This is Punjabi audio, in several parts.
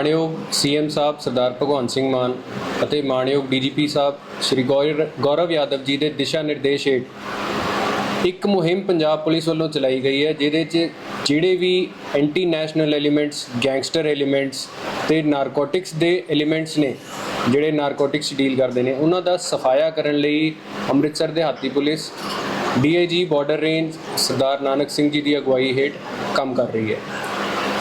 ਮਾਣਯੋਗ ਸੀਐਮ ਸਾਹਿਬ ਸਰਦਾਰ ਭਗਵੰਤ ਸਿੰਘ ਮਾਨ ਅਤੇ ਮਾਣਯੋਗ ਡੀਜੀਪੀ ਸਾਹਿਬ ਸ਼੍ਰੀ ਗੌਰ- ਗੌਰਵ ਯਾਦਵ ਜੀ ਦੇ ਦਿਸ਼ਾ ਨਿਰਦੇਸ਼ ਹੇਠ ਇੱਕ ਮੁਹਿੰਮ ਪੰਜਾਬ ਪੁਲਿਸ ਵੱਲੋਂ ਚਲਾਈ ਗਈ ਹੈ, ਜਿਹਦੇ 'ਚ ਜਿਹੜੇ ਵੀ anti national elements gangster elements ਤੇ ਨਾਰਕੋਟਿਕਸ ਦੇ ਐਲੀਮੈਂਟਸ ਨੇ, ਜਿਹੜੇ ਨਾਰਕੋਟਿਕਸ ਡੀਲ ਕਰਦੇ ਨੇ, ਉਹਨਾਂ ਦਾ ਸਫਾਇਆ ਕਰਨ ਲਈ ਅੰਮ੍ਰਿਤਸਰ ਦੇ ਹਾਤੀ police DIG border range Sardar Nanak Singh ji ਦੀ ਅਗਵਾਈ ਹੇਠ ਕੰਮ ਕਰ ਰਹੀ ਹੈ।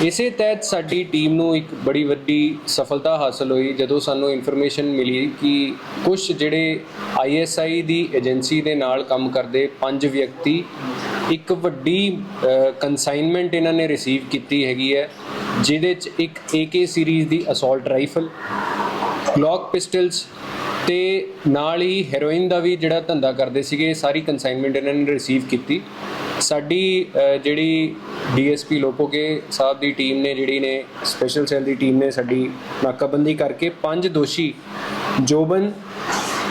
ਇਸੇ ਤਹਿਤ ਸਾਡੀ ਟੀਮ ਨੂੰ ਇੱਕ ਬੜੀ ਵੱਡੀ ਸਫਲਤਾ ਹਾਸਲ ਹੋਈ, ਜਦੋਂ ਸਾਨੂੰ ਇਨਫੋਰਮੇਸ਼ਨ ਮਿਲੀ ਕਿ ਕੁਝ ਜਿਹੜੇ ਆਈਐਸਆਈ ਦੀ ਏਜੰਸੀ ਦੇ ਨਾਲ ਕੰਮ ਕਰਦੇ ਪੰਜ ਵਿਅਕਤੀ, ਇੱਕ ਵੱਡੀ ਕਨਸਾਈਨਮੈਂਟ ਇਹਨਾਂ ਨੇ ਰਿਸੀਵ ਕੀਤੀ ਹੈਗੀ ਹੈ, ਜਿਹਦੇ ਚ ਇੱਕ AK ਸੀਰੀਜ਼ ਦੀ ਅਸੌਲਟ ਰਾਈਫਲ ਗਲੌਕ ਪਿਸਟਲਸ ਤੇ ਨਾਲ ਹੀ ਹੈਰੋਇਨ ਦਾ ਵੀ ਜਿਹੜਾ ਧੰਦਾ ਕਰਦੇ ਸੀਗੇ, ਸਾਰੀ ਕਨਸਾਈਨਮੈਂਟ ਇਹਨਾਂ ਨੇ ਰਿਸੀਵ ਕੀਤੀ। ਸਾਡੀ ਜਿਹੜੀ ਡੀਐਸਪੀ ਲੋਪੋਕੇ ਸਾਹਿਬ ਦੀ ਟੀਮ ਨੇ, ਜਿਹੜੀ ਨੇ ਸਪੈਸ਼ਲ ਸੈੱਲ ਦੀ ਟੀਮ ਨੇ ਸਾਡੀ ਨਾਕਾਬੰਦੀ ਕਰਕੇ ਪੰਜ ਦੋਸ਼ੀ ਜੋਬਨ,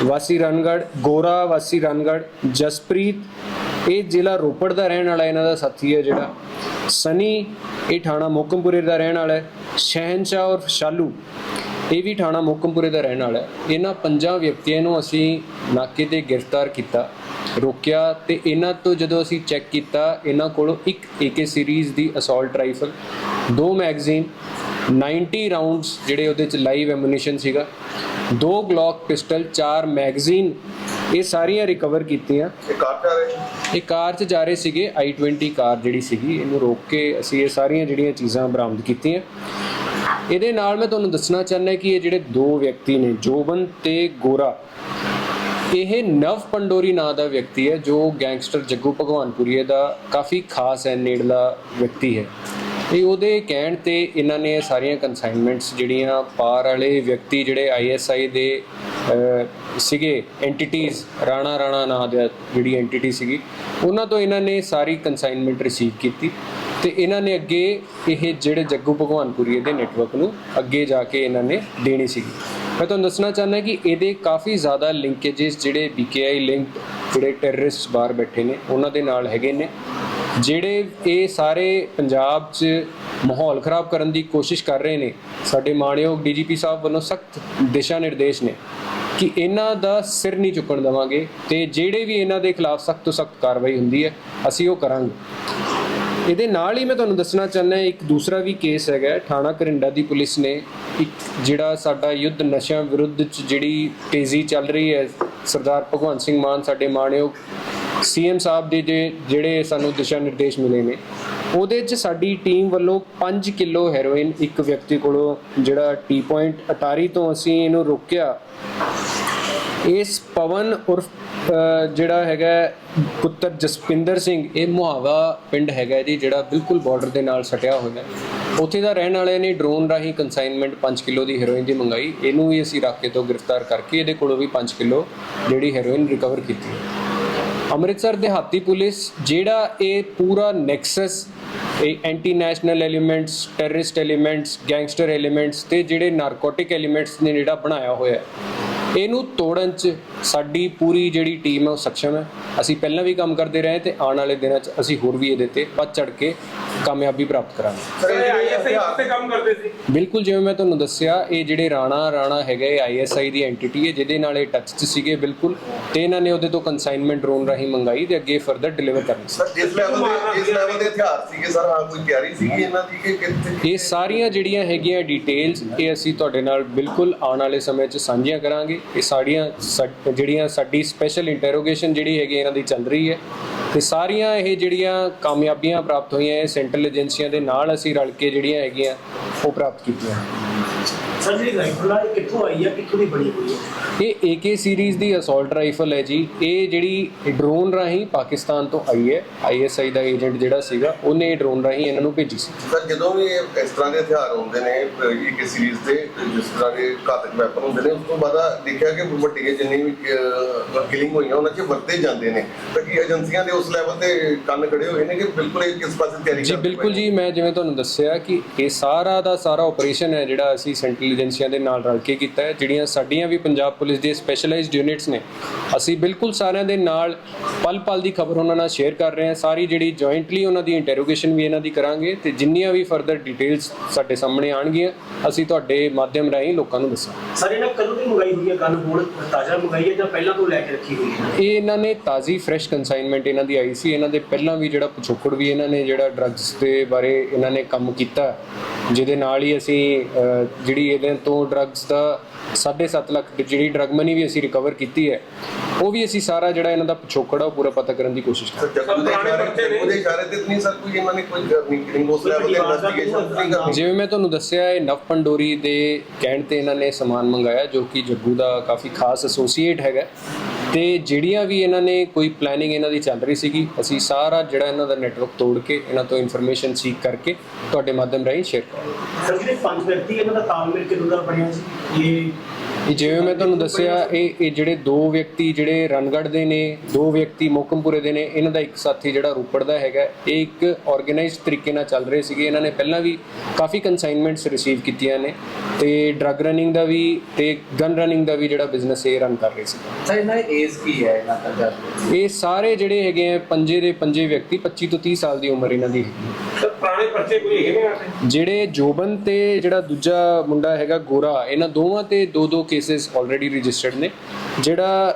ਵਾਸੀ ਰਣਗੜ, ਗੋਰਾ, ਵਾਸੀ ਰਣਗੜ, ਜਸਪ੍ਰੀਤ, ਇਹ ਜ਼ਿਲ੍ਹਾ ਰੋਪੜ ਦਾ ਰਹਿਣ ਵਾਲਾ ਇਹਨਾਂ ਦਾ ਸਾਥੀ ਹੈ ਜਿਹੜਾ। ਸਨੀ, ਇਹ ਥਾਣਾ ਮੋਕਮਪੁਰੇ ਦਾ ਰਹਿਣ ਵਾਲਾ ਹੈ। ਸ਼ਹਿਨਸ਼ਾਹ ਔਰ ਸ਼ਾਲੂ, ਇਹ ਵੀ ਥਾਣਾ ਮੋਕਮਪੁਰੇ ਦਾ ਰਹਿਣ ਵਾਲਾ ਹੈ। ਇਹਨਾਂ ਪੰਜਾਂ ਵਿਅਕਤੀਆਂ ਨੂੰ ਅਸੀਂ ਨਾਕੇ ਤੇ ਗ੍ਰਿਫਤਾਰ ਕੀਤਾ। ਰੋਕਿਆ ਤੇ ਇਹਨਾਂ ਤੋਂ ਜਦੋਂ ਅਸੀਂ ਚੈੱਕ ਕੀਤਾ ਇਹਨਾਂ ਕੋਲੋਂ ਇੱਕ AK ਸੀਰੀਜ਼ ਦੀ ਅਸੌਲਟ ਰਾਈਫਲ ਦੋ ਮੈਗਜ਼ੀਨ 90 ਰਾਉਂਡਸ ਜਿਹੜੇ ਉਹਦੇ ਚ ਲਾਈਵ ਐਮੂਨੀਸ਼ਨ ਸੀਗਾ ਦੋ ਗਲੌਕ ਪਿਸਟਲ ਚਾਰ ਮੈਗਜ਼ੀਨ ਇਹ ਸਾਰੀਆਂ ਰਿਕਵਰ ਕੀਤੀਆਂ। ਇਹ ਕਾਰ ਜਾ ਰਹੇ ਇਹ ਕਾਰ 'ਚ ਜਾ ਰਹੇ ਸੀਗੇ i20 ਕਾਰ ਜਿਹੜੀ ਸੀਗੀ ਇਹਨੂੰ ਰੋਕ ਕੇ ਅਸੀਂ ਇਹ ਸਾਰੀਆਂ ਜਿਹੜੀਆਂ ਚੀਜ਼ਾਂ ਬਰਾਮਦ ਕੀਤੀਆਂ। ਇਹਦੇ ਨਾਲ ਮੈਂ ਤੁਹਾਨੂੰ ਦੱਸਣਾ ਚਾਹੁੰਦਾ ਕਿ ਇਹ ਜਿਹੜੇ ਦੋ ਵਿਅਕਤੀ ਨੇ ਜੋਬਨ ਤੇ ਗੋਰਾ ਇਹ ਨਵ ਪੰਡੋਰੀ ਨਾਂ ਦਾ ਵਿਅਕਤੀ ਹੈ, ਜੋ ਗੈਂਗਸਟਰ ਜੱਗੂ ਭਗਵਾਨਪੁਰੀਏ ਦਾ ਕਾਫੀ ਖਾਸ ਹੈ, ਨੇੜਲਾ ਵਿਅਕਤੀ ਹੈ। ਇਹ ਉਹਦੇ ਕਹਿਣ ਤੇ ਇਹਨਾਂ ਨੇ ਸਾਰੀਆਂ ਕਨਸਾਈਨਮੈਂਟਸ ਜਿਹੜੀਆਂ ਪਾਰ ਵਾਲੇ ਵਿਅਕਤੀ ਜਿਹੜੇ ਆਈਐਸਆਈ ਦੇ ਸੀਗੇ ਐਂਟੀਟੀਜ਼ ਰਾਣਾ ਰਾਣਾ ਨਾਂ ਦੇ ਜਿਹੜੀ ਐਂਟੀਟੀ ਸੀਗੀ, ਉਹਨਾਂ ਤੋਂ ਇਹਨਾਂ ਨੇ ਸਾਰੀ ਕਨਸਾਈਨਮੈਂਟ ਰਿਸੀਵ ਕੀਤੀ ਤੇ ਇਹਨਾਂ ਨੇ ਅੱਗੇ ਇਹ ਜਿਹੜੇ ਜੱਗੂ ਭਗਵਾਨਪੁਰੀਏ ਦੇ ਨੈਟਵਰਕ ਨੂੰ ਅੱਗੇ ਜਾ ਕੇ ਇਹਨਾਂ ਨੇ ਦੇਣੀ ਸੀਗੀ। ਮੈਂ ਤੁਹਾਨੂੰ ਦੱਸਣਾ ਚਾਹੁੰਦਾ ਕਿ ਇਹਦੇ ਕਾਫੀ ਜ਼ਿਆਦਾ ਲਿੰਕੇजेस ਜਿਹੜੇ BKI ਲਿੰਕਡ ਜਿਹੜੇ ਟੈਰਰਿਸਟ ਬਾਹਰ ਬੈਠੇ ਨੇ, ਉਹਨਾਂ ਦੇ ਨਾਲ ਹੈਗੇ ਨੇ, ਜਿਹੜੇ ਇਹ ਸਾਰੇ ਪੰਜਾਬ 'ਚ ਮਾਹੌਲ ਖਰਾਬ ਕਰਨ ਦੀ ਕੋਸ਼ਿਸ਼ ਕਰ ਰਹੇ ਨੇ, ਸਾਡੇ ਮਾਣਯੋਗ ਡੀਜੀਪੀ ਸਾਹਿਬ ਵੱਲੋਂ ਸਖਤ ਦਿਸ਼ਾ ਨਿਰਦੇਸ਼ ਨੇ ਕਿ ਇਹਨਾਂ ਦਾ ਸਿਰ ਨਹੀਂ ਚੁੱਕਣ ਦੇਵਾਂਗੇ ਤੇ ਜਿਹੜੇ ਵੀ ਇਹਨਾਂ ਦੇ ਖਿਲਾਫ ਸਖਤ ਤੋਂ ਸਖਤ ਕਾਰਵਾਈ ਹੁੰਦੀ ਹੈ, ਅਸੀਂ ਉਹ ਕਰਾਂਗੇ। ਇਹਦੇ ਨਾਲ ਹੀ ਮੈਂ ਤੁਹਾਨੂੰ ਦੱਸਣਾ ਚਾਹੁੰਦਾ ਇੱਕ ਦੂਸਰਾ ਵੀ ਕੇਸ ਹੈਗਾ, ਥਾਣਾ ਕਰਿੰਡਾ ਦੀ ਪੁਲਿਸ ਨੇ ਇੱਕ ਜਿਹੜਾ ਸਾਡਾ ਯੁੱਧ ਨਸ਼ਿਆਂ ਵਿਰੁੱਧ ਚ ਜਿਹੜੀ ਤੇਜ਼ੀ ਚੱਲ ਰਹੀ ਹੈ, ਸਰਦਾਰ ਭਗਵੰਤ ਸਿੰਘ ਮਾਨ ਸਾਡੇ ਮਾਣਯੋਗ ਸੀਐਮ ਸਾਹਿਬ ਦੇ ਜੇ- ਜਿਹੜੇ ਸਾਨੂੰ ਦਿਸ਼ਾ ਨਿਰਦੇਸ਼ ਮਿਲੇ ਨੇ, ਉਹਦੇ 'ਚ ਸਾਡੀ ਟੀਮ ਵੱਲੋਂ 5 ਕਿਲੋ ਹੈਰੋਇਨ ਇੱਕ ਵਿਅਕਤੀ ਕੋਲੋਂ ਜਿਹੜਾ ਟੀ ਪੁਆਇੰਟ ਅਟਾਰੀ ਤੋਂ ਅਸੀਂ ਇਹਨੂੰ ਰੋਕਿਆ। ਇਸ ਪਵਨ ਉਰਫ ਜਿਹੜਾ ਹੈਗਾ ਪੁੱਤਰ ਜਸਪਿੰਦਰ ਸਿੰਘ, ਇਹ ਮੁਹਾਵਾ ਪਿੰਡ ਹੈਗਾ ਜੀ, ਜਿਹੜਾ ਬਿਲਕੁਲ ਬਾਰਡਰ ਦੇ ਨਾਲ ਸਟਿਆ ਹੋਇਆ ਉੱਥੇ ਦਾ ਰਹਿਣ ਵਾਲਿਆਂ ਨੇ ਡਰੋਨ ਰਾਹੀਂ ਕੰਸਾਈਨਮੈਂਟ 5 ਕਿਲੋ ਦੀ ਹੈਰੋਇਨ ਦੀ ਮੰਗਾਈ। ਇਹਨੂੰ ਵੀ ਅਸੀਂ ਰਾਕੇ ਤੋਂ ਗ੍ਰਿਫਤਾਰ ਕਰਕੇ ਇਹਦੇ ਕੋਲੋਂ ਵੀ 5 ਕਿਲੋ ਜਿਹੜੀ ਹੈਰੋਇਨ ਰਿਕਵਰ ਕੀਤੀ। ਅੰਮ੍ਰਿਤਸਰ ਦਿਹਾਤੀ ਪੁਲਿਸ, ਜਿਹੜਾ ਇਹ ਪੂਰਾ ਨੈਕਸਸ ਇਹ anti national elements terrorist elements gangster elements ਤੇ ਜਿਹੜੇ ਨਾਰਕੋਟਿਕ ਐਲੀਮੈਂਟਸ ਨੇ ਜਿਹੜਾ ਬਣਾਇਆ ਹੋਇਆ ਇਹਨੂੰ ਤੋੜਨ 'ਚ ਸਾਡੀ ਪੂਰੀ ਜਿਹੜੀ ਟੀਮ ਹੈ ਉਹ ਸક્ષਮ ਹੈ। ਅਸੀਂ ਪਹਿਲਾਂ ਵੀ ਕੰਮ ਕਰਦੇ ਰਹੇ ਤੇ ਆਉਣ ਵਾਲੇ ਦਿਨਾਂ 'ਚ ਅਸੀਂ ਹੋਰ ਵੀ ਇਹਦੇ ਤੇ ਵੱਧ ਚੜ ਕੇ ਕਾਮਯਾਬੀ ਪ੍ਰਾਪਤ ਕਰਾਂਗੇ। ਸਰ ਇਹ ਆਈਐਸਆਈ ਉੱਤੇ ਕੰਮ ਕਰਦੇ ਸੀ। ਬਿਲਕੁਲ ਜਿਵੇਂ ਮੈਂ ਤੁਹਾਨੂੰ ਦੱਸਿਆ ਇਹ ਜਿਹੜੇ ਰਾਣਾ ਰਾਣਾ ਹੈਗਾ ਇਹ ਆਈਐਸਆਈ ਦੀ ਐਂਟੀਟੀ ਹੈ ਜਿਹਦੇ ਨਾਲ ਇਹ ਟੱਚ 'ਚ ਸੀਗੇ ਬਿਲਕੁਲ। ਤੇ ਇਹਨਾਂ ਨੇ ਉਹਦੇ ਤੋਂ ਕਨਸਾਈਨਮੈਂਟ ਡਰੋਨ ਰਾਹੀਂ ਮੰਗਾਈ ਤੇ ਅੱਗੇ ਫਰਦਰ ਡਿਲੀਵਰ ਕਰਨੀ ਸੀ। ਸਰ ਜਿਸ ਲੈਵਲ ਦੇ ਜਿਸ ਲੈਵਲ ਦੇ ਹਥਿਆਰ ਸੀਗੇ ਸਰ ਹਾਂ ਕੋਈ ਤਿਆਰੀ ਸੀਗੀ ਇਹਨਾਂ ਦੀ ਕਿ ਕਿੱਥੇ ਇਹ ਸਾਰੀਆਂ ਜਿਹੜੀਆਂ ਹੈਗੀਆਂ ਡਿਟੇਲਸ ਇਹ ਅਸੀਂ ਤੁਹਾਡੇ ਨਾਲ ਬਿਲਕੁਲ ਆਉਣ ਵਾਲੇ ਸਮੇਂ 'ਚ ਸਾਂਝੀਆਂ ਕਰਾਂਗੇ। ਇਹ ਸਾਡੀਆਂ ਸਾ- ਜਿਹੜੀਆਂ ਸਾਡੀ ਸਪੈਸ਼ਲ ਇੰਟਰੋਗੇਸ਼ਨ ਜਿਹੜੀ ਹੈਗੀ ਇਹਨਾਂ ਦੀ ਚੱਲ ਰਹੀ ਹੈ। ਤੇ ਸਾਰੀਆਂ ਇਹ ਜਿਹੜੀਆਂ ਕਾਮਯਾਬੀਆਂ ਪ੍ਰਾਪਤ ਹੋਈਆਂ, ਇਹ ਸੈਂਟਰਲ ਏਜੰਸੀਆਂ ਦੇ ਨਾਲ ਅਸੀਂ ਰਲ ਕੇ ਜਿਹੜੀਆਂ ਹੈਗੀਆਂ, ਉਹ ਪ੍ਰਾਪਤ ਕੀਤੀਆਂ। ਸਰ ਜਿਹੜੀ ਰਾਈਫਲ ਆ ਇਹ ਕਿੱਥੋਂ ਆਈ ਆ? ਕਿੱਥੋਂ ਦੀ ਬਣੀ ਹੋਈ ਹੈ ਇਹ AK ਸੀਰੀਜ਼ ਦੀ ਅਸੌਲਟ ਰਾਈਫਲ ਹੈ ਜੀ। ਇਹ ਜਿਹੜੀ ਡਰੋਨ ਰਾਹੀਂ ਪਾਕਿਸਤਾਨ ਤੋਂ ਆਈ ਹੈ। ISI ਦਾ ਏਜੰਟ ਜਿਹੜਾ ਸੀਗਾ ਉਹਨੇ ਡਰੋਨ ਰਾਹੀਂ ਇਹਨਾਂ ਨੂੰ ਭੇਜੀ ਸੀ। ਸਰ ਜਦੋਂ ਵੀ ਇਹ ਇਸ ਤਰ੍ਹਾਂ ਦੇ ਹਥਿਆਰ ਹੁੰਦੇ ਨੇ ਇੱਕ ਸੀਰੀਜ਼ ਦੇ ਜਿਸ ਤਰ੍ਹਾਂ ਦੇ ਘਾਤਕ ਵੈਪਨ ਹੁੰਦੇ ਨੇ ਉਸ ਤੋਂ ਬਾਅਦ ਦੇਖਿਆ ਕਿ ਵੱਡੀਆਂ ਜਿੰਨੀ ਵੀ ਕਿਲਿੰਗ ਹੋਈਆਂ ਉਹਨਾਂ 'ਚ ਵਰਤੇ ਜਾਂਦੇ ਨੇ। ਤਾਂ ਕੀ ਏਜੰਸੀਆਂ ਦੇ ਉਸ ਲੈਵਲ ਤੇ ਕੰਨ ਖੜੇ ਹੋਏ ਨੇ ਕਿ ਬਿਲਕੁਲ ਇਹ ਕਿਸ ਪਾਸੇ ਤਿਆਰੀ ਜੀ ਬਿਲਕੁਲ ਜੀ ਮੈਂ ਜਿਵੇਂ ਤੁਹਾਨੂੰ ਦੱਸਿਆ ਕਿ ਇਹ ਸਾਰਾ ਦਾ ਸਾਰਾ ਆਪਰੇਸ਼ਨ ਹੈ ਜਿਹੜਾ ਅਸੀਂ ਸੈਂਟਰਲ ਏਜੰਸੀਆਂ ਦੇ ਨਾਲ ਰਲ ਕੇ ਕੀਤਾ ਹੈ ਜਿਹੜੀਆਂ ਸਾਡੀਆਂ ਵੀ ਪੰਜਾਬ ਪੁਲਿਸ ਦੀਆਂ ਸਪੈਸ਼ਲਾਈਜ਼ਡ ਯੂਨਿਟਸ ਨੇ ਅਸੀਂ ਬਿਲਕੁਲ ਸਾਰਿਆਂ ਦੇ ਨਾਲ ਪਲ ਪਲ ਦੀ ਖਬਰ ਉਹਨਾਂ ਨਾਲ ਸ਼ੇਅਰ ਕਰ ਰਹੇ ਹਾਂ। ਸਾਰੀ ਜਿਹੜੀ ਜੁਆਇੰਟਲੀ ਉਹਨਾਂ ਦੀ ਇੰਟਰੋਗੇਸ਼ਨ ਵੀ ਇਹਨਾਂ ਦੀ ਕਰਾਂਗੇ ਤੇ ਜਿੰਨੀਆਂ ਵੀ ਫਰਦਰ ਡਿਟੇਲਸ ਸਾਡੇ ਸਾਹਮਣੇ ਆਣਗੀਆਂ ਅਸੀਂ ਤੁਹਾਡੇ ਮਾਧਿਅਮ ਰਾਹੀਂ ਲੋਕਾਂ ਨੂੰ ਦੱਸਾਂਗੇ। ਸਰ ਇਹਨਾਂ ਕਦੋਂ ਦੀ ਮੰਗਾਈ ਹੋਈ ਹੈ? ਗਨ ਹੁਣ ਤਾਜ਼ਾ ਮੰਗਾਈ ਹੈ ਜਾਂ ਪਹਿਲਾਂ ਤੋਂ ਲੈ ਕੇ ਰੱਖੀ ਹੋਈ ਹੈ? ਇਹ ਇਹਨਾਂ ਨੇ ਤਾਜ਼ੀ ਫਰੈਸ਼ ਕਨਸਾਈਨਮੈਂਟ ਇਹਨਾਂ ਦੀ ਆਈ ਸੀ। ਇਹਨਾਂ ਦੇ ਪਹਿਲਾਂ ਵੀ ਜਿਹੜਾ ਪਿਛੋਕੜ ਵੀ ਇਹਨਾਂ ਨੇ ਜਿਹੜਾ ਡਰੱਗਸ ਦੇ ਬਾਰੇ ਇਹਨਾਂ ਨੇ ਕੰਮ ਕੀਤਾ ਜਿਹਦੇ ਨਾਲ ਹੀ ਅਸੀਂ ਜਿਹੜੀ ਇਹਦੇ ਤੋਂ ਡਰੱਗਸ ਦਾ 7.5 ਲੱਖ ਦੀ ਜਿਹੜੀ ਡਰੱਗ ਮਨੀ ਵੀ ਅਸੀਂ ਰਿਕਵਰ ਕੀਤੀ ਹੈ ਉਹ ਵੀ ਅਸੀਂ ਸਾਰਾ ਜਿਹੜਾ ਇਹਨਾਂ ਦਾ ਪਿਛੋਕੜ ਆ ਉਹ ਪੂਰਾ ਪਤਾ ਕਰਨ ਦੀ ਕੋਸ਼ਿਸ਼ ਕਰ ਉਹਦੇ ਇਸ਼ਾਰੇ ਤੇ ਨਹੀਂ ਸਰ ਕੋਈ ਇਹਨਾਂ ਨੇ ਕੋਈ ਕਰਨੀ ਕਿ ਨਹੀਂ ਉਸ ਲੈਵਲ ਤੇ ਇਨਵੈਸਟੀਗੇਸ਼ਨ ਨਹੀਂ ਕਰਨੀ? ਜਿਵੇਂ ਮੈਂ ਤੁਹਾਨੂੰ ਦੱਸਿਆ ਇਹ ਨਵ ਪੰਡੋਰੀ ਦੇ ਕਹਿਣ ਤੇ ਇਹਨਾਂ ਨੇ ਸਮਾਨ ਮੰਗਾਇਆ ਜੋ ਕਿ ਜੱਗੂ ਦਾ ਕਾਫੀ ਖਾਸ ਐਸੋਸੀਏਟ ਹੈਗਾ। ਤੇ ਜਿਹੜੀਆਂ ਵੀ ਇਹਨਾਂ ਨੇ ਕੋਈ ਪਲੈਨਿੰਗ ਇਹਨਾਂ ਦੀ ਚੱਲ ਰਹੀ ਸੀਗੀ, ਅਸੀਂ ਸਾਰਾ ਜਿਹੜਾ ਇਹਨਾਂ ਦਾ ਨੈਟਵਰਕ ਤੋੜ ਕੇ, ਇਹਨਾਂ ਤੋਂ ਇਨਫੋਰਮੇਸ਼ਨ ਸੀਕ ਕਰਕੇ ਤੁਹਾਡੇ ਮਾਧਿਅਮ ਰਾਹੀਂ ਸ਼ੇਅਰ ਕਰਾਂਗੇ। ਸਰ, ਜਿਹੜੇ ਪੰਜ ਵਿਅਕਤੀ ਇਹਨਾਂ ਦਾ ਤਾਲਮੇਲ ਕਿਦੋਂ ਦਾ ਬਣਿਆ ਸੀ ਇਹ ਇਹ ਜਿਵੇਂ ਮੈਂ ਤੁਹਾਨੂੰ ਦੱਸਿਆ ਇਹ ਇਹ ਜਿਹੜੇ ਦੋ ਵਿਅਕਤੀ ਜਿਹੜੇ ਰਣਗੜ੍ਹ ਦੇ ਨੇ ਦੋ ਵਿਅਕਤੀ ਮੋਕਮਪੁਰੇ ਦੇ ਨੇ ਇਹਨਾਂ ਦਾ ਇੱਕ ਸਾਥੀ ਜਿਹੜਾ ਰੂਪੜ ਦਾ ਹੈਗਾ ਇਹ ਇੱਕ ਆਰਗੇਨਾਈਜ਼ਡ ਤਰੀਕੇ ਨਾਲ ਚੱਲ ਰਹੇ ਸੀਗੇ। ਇਹਨਾਂ ਨੇ ਪਹਿਲਾਂ ਵੀ ਕਾਫੀ ਕਨਸਾਈਨਮੈਂਟਸ ਰਿਸੀਵ ਕੀਤੀਆਂ ਨੇ ਤੇ ਡਰੱਗ ਰਨਿੰਗ ਦਾ ਵੀ ਤੇ ਗਨ ਰਨਿੰਗ ਦਾ ਵੀ ਜਿਹੜਾ ਬਿਜ਼ਨਸ ਇਹ ਰਨ ਕਰ ਰਹੇ ਸੀ। ਸਰ ਇਹਨਾਂ ਦੀ ਏਜ ਕੀ ਹੈ? ਇਹਨਾਂ ਦਾ ਇਹ ਸਾਰੇ ਜਿਹੜੇ ਹੈਗੇ ਆ ਪੰਜੇ ਦੇ ਪੰਜੇ ਵਿਅਕਤੀ 25 ਤੋਂ 30 ਸਾਲ ਦੀ ਉਮਰ ਇਹਨਾਂ ਦੀ ਹੈ। ਪੁਰਾਣੇ ਪਰਚੇ ਕੋਈ ਹੈਗੇ ਨੇ ਆਤੇ ਜਿਹੜੇ ਜੋਬਨ ਤੇ ਜਿਹੜਾ ਦੂਜਾ ਮੁੰਡਾ ਹੈਗਾ ਗੋਰਾ ਇਹਨਾਂ ਦੋਵਾਂ ਤੇ ਦੋ ਦੋ ਕੇसेस ਆਲਰੇਡੀ ਰਜਿਸਟਰਡ ਨੇ। ਜਿਹੜਾ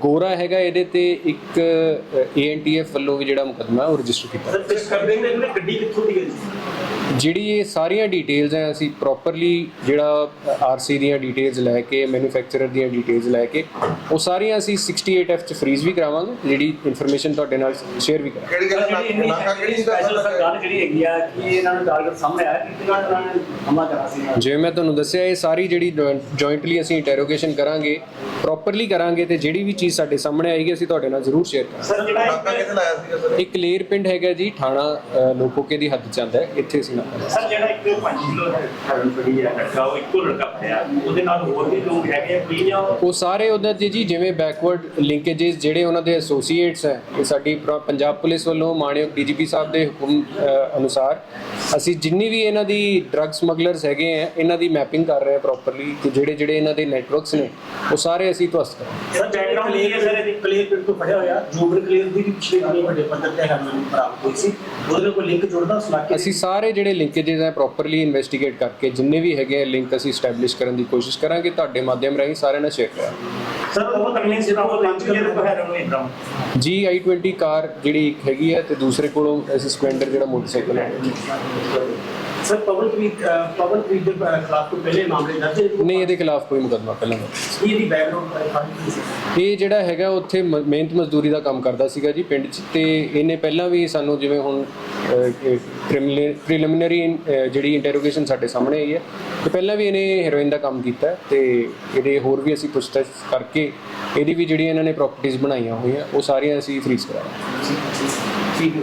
ਗੋਰਾ ਹੈਗਾ ਇਹਦੇ ਤੇ ਇੱਕ ਏਐਨਟੀਐਫ ਵੱਲੋਂ ਵੀ ਜਿਹੜਾ ਮੁਕੱਦਮਾ ਉਹ ਰਜਿਸਟਰ ਕੀਤਾ। ਸਰ ਕਿਸ ਕਰਦੇ ਨੇ ਇਹਨਾਂ ਗੱਡੀ ਕਿੱਥੋਂ ਦੀ ਗਈ ਸੀ ਜਿਹੜੀ ਇਹ ਸਾਰੀਆਂ ਡਿਟੇਲਸ ਹੈ ਅਸੀਂ ਪ੍ਰੋਪਰਲੀ ਜਿਹੜਾ ਆਰਸੀ ਦੀਆਂ ਡਿਟੇਲਸ ਲੈ ਕੇ ਮੈਨੂਫੈਕਚਰਰ ਦੀਆਂ ਡਿਟੇਲਸ ਲੈ ਕੇ ਉਹ ਸਾਰੀਆਂ ਅਸੀਂ 68F ਚ ਫ੍ਰੀਜ਼ ਵੀ ਕਰਾਵਾਂਗੇ। ਜਿਹੜੀ ਇਨਫੋਰਮੇਸ਼ਨ ਤੁਹਾਡੇ ਨਾਲ ਸ਼ੇਅਰ ਵੀ ਕਰਾਂਗੇ। ਕਿਹੜੀ ਕਿਹੜੀ ਨਾਕਾ ਕਿਹੜੀ ਦਾ ਸਪੈਸ਼ਲ ਸਰ ਗੱਲ ਜਿਹੜੀ ਹੈਗੀ ਆ ਕਿ ਇਹਨਾਂ ਨੂੰ ਟਾਰਗੇਟ ਸਾਹਮਣੇ ਆਇਆ ਕਿ ਕਿਹਨਾਂ ਇਹਨਾਂ ਨੇ ਹਮਲਾ ਕਰਾ ਸੀ ਇਹਨਾਂ ਜਿਵੇਂ ਮੈਂ ਤੁਹਾਨੂੰ ਦੱਸਿਆ ਇਹ ਸਾਰੀ ਜਿਹੜੀ ਜੁਆਇੰਟਲੀ ਅਸੀਂ ਇੰਟਰੋਗੇਸ਼ਨ ਕਰਾਂਗੇ ਪ੍ਰੋਪਰਲੀ ਕਰਾਂਗੇ ਤੇ ਜਿਹੜੀ ਵੀ ਚੀਜ਼ ਸਾਡੇ ਸਾਹਮਣੇ ਆਏਗੀ ਅਸੀਂ ਤੁਹਾਡੇ ਨਾਲ ਜ਼ਰੂਰ ਸ਼ੇਅਰ ਕਰਾਂਗੇ। ਸਰ ਜਿਹੜਾ ਨਾਕਾ ਕਿੱਥੇ ਲਾਇਆ ਸੀਗਾ ਸਰ? ਇੱਕ ਲੇਰ ਪਿੰਡ ਹੈਗਾ ਜੀ ਥਾਣਾ ਅ, ਲੋਪੋਕੇ ਦੀ ਹੱਦ ਚ ਆਉਂਦਾ ਹੈ ਇੱਥੇ ਅਸੀਂ ਨਾਲ ਸਰ ਜਿਹੜਾ ਇੱਕ 5 ਕਿਲੋ ਹਰਨ ਫੜੀ ਹੈ ਲੜਕਾ ਉਹ ਇੱਕੋ ਲੜਕਾ ਉਹ ਸਾਰੇ ਉਹਨਾਂ ਦੇ ਜੀ ਜਿਵੇਂ ਬੈਕਵਰਡ ਲਿੰਕੇजेस ਜਿਹੜੇ ਉਹਨਾਂ ਦੇ ਐਸੋਸੀਏਟਸ ਹੈ ਇਹ ਸਾਡੀ ਪੰਜਾਬ ਪੁਲਿਸ ਵੱਲੋਂ ਮਾਨਯੋਗ ਡੀਜੀਪੀ ਸਾਹਿਬ ਦੇ ਹੁਕਮ ਅਨੁਸਾਰ ਅਸੀਂ ਜਿੰਨੀ ਵੀ ਇਹਨਾਂ ਦੀ ਡਰੱਗ ਸਮਗਲਰਸ ਹੈਗੇ ਆ ਇਹਨਾਂ ਦੀ ਮੈਪਿੰਗ ਕਰ ਰਹੇ ਆ ਪ੍ਰੋਪਰਲੀ ਤੇ ਜਿਹੜੇ ਜਿਹੜੇ ਇਹਨਾਂ ਦੇ ਨੈਟਵਰਕਸ ਨੇ ਉਹ ਸਾਰੇ ਅਸੀਂ ਧਵਸਤ ਕਰ ਸਰ ਬੈਕਗ੍ਰਾਉਂਡ ਕੀ ਹੈ ਸਰ ਇਹਦੀ? ਕਲੀਅਰ ਪਿੰਡ ਤੋਂ ਹੋਇਆ। ਜੂਬਰ ਕਲੀਅਰ ਦੀ ਵੀ ਪਿਛਲੇ ਬੜੇ ਵੱਡੇ ਪੱਧਰ ਤੇ ਹਮਲੇ ਨੂੰ ਪ੍ਰਾਪਤ ਹੋਈ ਸੀ। ਉਹਦੇ ਨਾਲ ਕੋਈ ਲਿੰਕ ਜੁੜਦਾ? ਸਲਾਕੇ ਅਸੀਂ ਸਾਰੇ ਜਿਹੜੇ ਲਿੰਕੇजेस ਹੈ ਪ੍ਰੋਪਰਲੀ ਇਨਵੈਸਟੀਗੇਟ ਕਰਕੇ ਜਿੰਨੇ ਵੀ ਹੈਗੇ ਲਿੰਕ ਅਸੀਂ ਸਟੈਬਲਿਸ਼ ਕਰਨ ਦੀ ਕੋਸ਼ਿਸ਼ ਕਰਾਂਗੇ ਤੁਹਾਡੇ ਮਾਧਿਅਮ ਰਾਹੀਂ ਸਾਰਿਆਂ ਨਾਲ ਸ਼ੇਅਰ ਕਰਾਂਗੇ। ਸਰ ਉਹ ਤਕਨੀਕ ਜਿਹੜਾ ਉਹ ਲੰਚ ਕਰਨ ਤੋਂ ਹੈਰਨ ਹੋਈ ਬਰਾਮ ਜੀ i20 ਕਾਰ ਜਿਹੜੀ ਇੱਕ ਹੈਗੀ ਹੈ ਤੇ ਦੂਸਰੇ ਕੋਲੋਂ ਐਸ ਸਪਲੈਂਡਰ ਜਿਹੜਾ ਮੋਟਰਸਾਈਕਲ ਹੈ। ਸਰ ਪਵਨਪ੍ਰੀਤ ਪਵਨਪ੍ਰੀਤ ਦੇ ਖਿਲਾਫ ਕੋਈ ਪਹਿਲੇ ਮਾਮਲੇ ਦਰਜ ਨਹੀਂ ਇਹਦੇ ਖਿਲਾਫ ਕੋਈ ਮੁਕੱਦਮਾ ਪਹਿਲਾਂ ਨਹੀਂ ਇਹਦੀ ਬੈਕਗ੍ਰਾਉਂਡ ਇਹ ਜਿਹੜਾ ਹੈਗਾ ਉੱਥੇ ਮਿਹਨਤ ਮਜ਼ਦੂਰੀ ਦਾ ਕੰਮ ਕਰਦਾ ਸੀਗਾ ਜੀ ਪਿੰਡ 'ਚ ਤੇ ਇਹਨੇ ਪਹਿਲਾਂ ਵੀ ਸਾਨੂੰ ਜਿਵੇਂ ਹੁਣ ਪ੍ਰੀਲਿਮਿਨਰੀ ਜਿਹੜੀ ਇੰਟਰੋਗੇਸ਼ਨ ਸਾਡੇ ਸਾਹਮਣੇ ਆਈ ਹੈ, ਤੇ ਪਹਿਲਾਂ ਵੀ ਇਹਨੇ ਹੈਰੋਇਨ ਦਾ ਕੰਮ ਕੀਤਾ ਹੈ, ਤੇ ਇਹਦੇ ਹੋਰ ਵੀ ਅਸੀਂ ਪੁੱਛਤਾਛ ਕਰਕੇ ਇਹਦੀ ਵੀ ਜਿਹੜੀਆਂ ਇਹਨਾਂ ਨੇ ਪ੍ਰਾਪਰਟੀਆਂ ਬਣਾਈਆਂ ਹੋਈਆਂ, ਉਹ ਸਾਰੀਆਂ ਅਸੀਂ ਫ੍ਰੀਜ਼ ਕਰਾਂਗੇ। ਠੀਕ ਹੈ।